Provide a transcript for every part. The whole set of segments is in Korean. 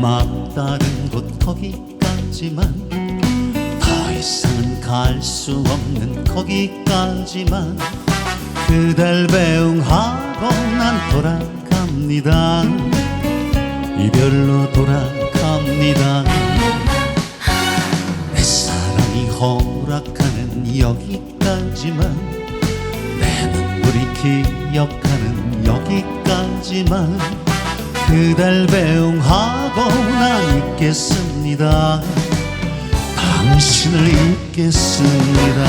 막다른 곳 거기까지만 갈 수 없는 거기까지만 그댈 배웅하고 난 돌아갑니다. 이별로 돌아갑니다. 내 사랑이 허락하는 여기까지만 내 눈물이 기억하는 여기까지만 그댈 배웅하고 난 있겠습니다 당신을 잊겠습니다.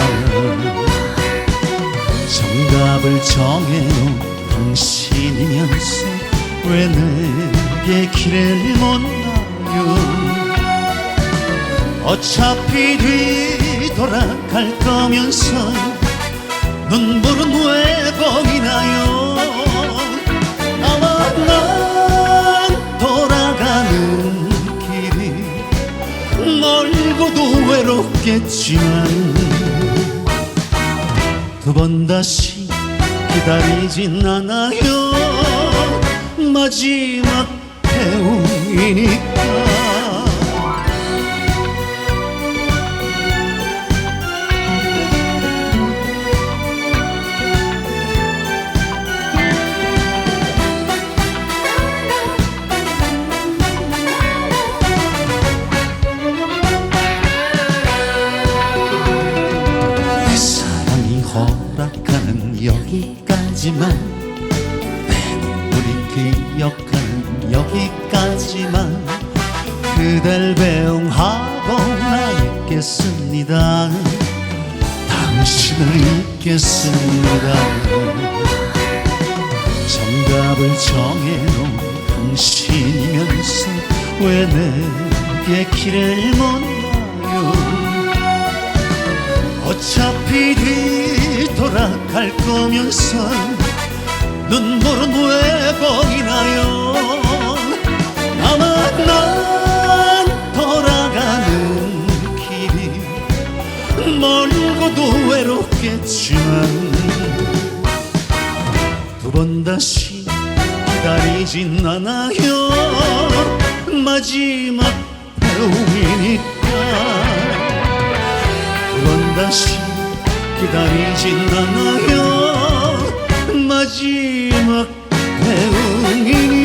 정답을 정해놓은 당신이면서 왜 내게 길을 못 나요? 어차피 뒤돌아갈 거면서 눈물은 왜 보이나요 멀고도 외롭겠지만 두 번 다시 기다리진 않아요. 마지막 배웅이니까 여기까지만. 내 눈물이 기억하는 여기까지만. 그댈 배웅하고 나 있겠습니다. 당신을 잊겠습니다. 정답을 정해놓은 당신이면서 왜 내게 길을 못 갈 거면서 눈물은 왜 보이나요? 나만 난 돌아가는 길이 멀고도 외롭겠지만 두 번 다시 기다리진 않아요. 마지막 배움이니까 두 번 다시 기다리진 않아요. 마지막 배웅이니